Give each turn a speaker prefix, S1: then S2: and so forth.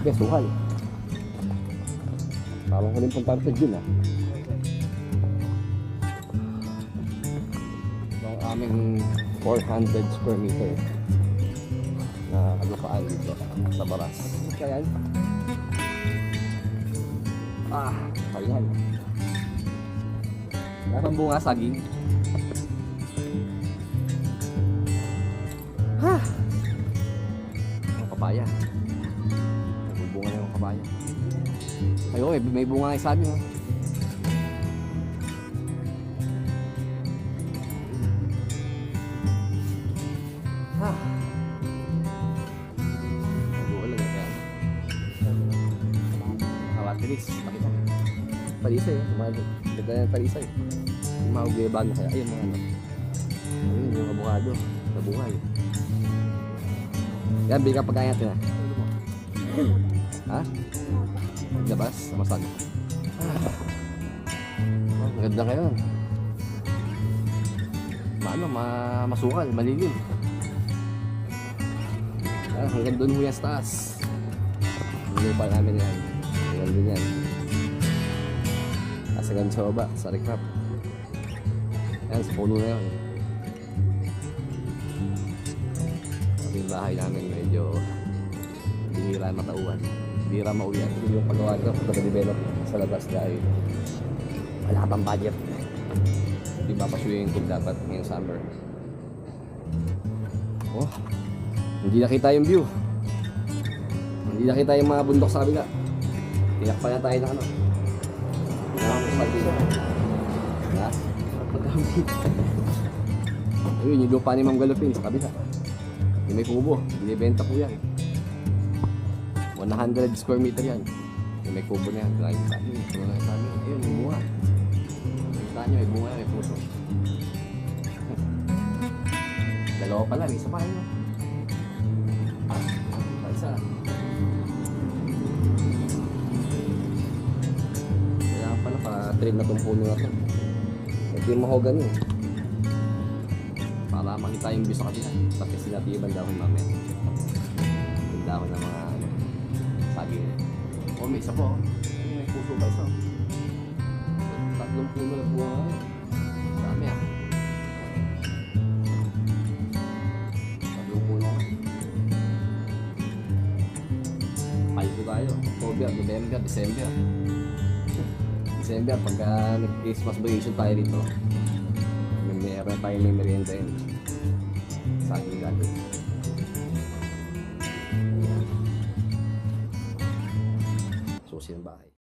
S1: Besuhan. Parang huling punta sa June ah. Ang aming 400 square meter na kalupaan dito sa Baras. Kaya yan. Ah, kaya Meron bunga saging. Ha! Papaya. Nagbubunga na yung papaya. Ay, oh, may, bunga ng saging. Oh. Ha! Nagulan na yan. Kawatilis, pakita. Palisay, eh. Tumagal. Ganda ng palisay. Yung mga ugayban na kaya. Ayun, mga ano. Ayun, yung abukado. Nabuhay. Yan, bigyan pagkaya natin ha. Ha? Labas, sa masag. Ang ganda ngayon. Maano, ma masukal, malilim. Ah, hanggang doon mo yan sa taas. Lupa namin yan. Hanggang doon yan. Ganun sa baba, sa recap. Yan, sa puno na yun. Pati yung bahay namin medyo bihira matauhan. Bihira mauyan. Ito yung paggawa ko, pagka-develop sa labas dahil wala pang budget. Hindi pa-swimming pool dapat ngayong summer. Oh, hindi nakita yung view. Hindi nakita yung mga bundok sa kabila. Tinakpa na tayo ng ano. Pagkamit. Ayun, yung lupa ni Ma'am Galupin sa kabila. Yung may kubo. Binibenta po yan. 100 square meter yan. Yung may kubo na yan. Amin. Kaya sa amin. Ayun, may bunga. Kita nyo, may bunga, may puso. Dalawa pa lang, isa pa yun. Isa. Kaya pala, pa-train na itong puno na to. Ito yung mahogany eh. Para makita yung sa kabila. Pati yung dahon mamaya. Yung dahon ng mga ano, saging. Oh, may isa po. oh. May puso ba isa? Tatlong puno na buha. Dami ah. Tatlong puno. Paldo tayo. October, November, December. December, pagka nag-Christmas vacation tayo dito, tayo may merienda yun. Sa ating gagawin. Susi ng bahay.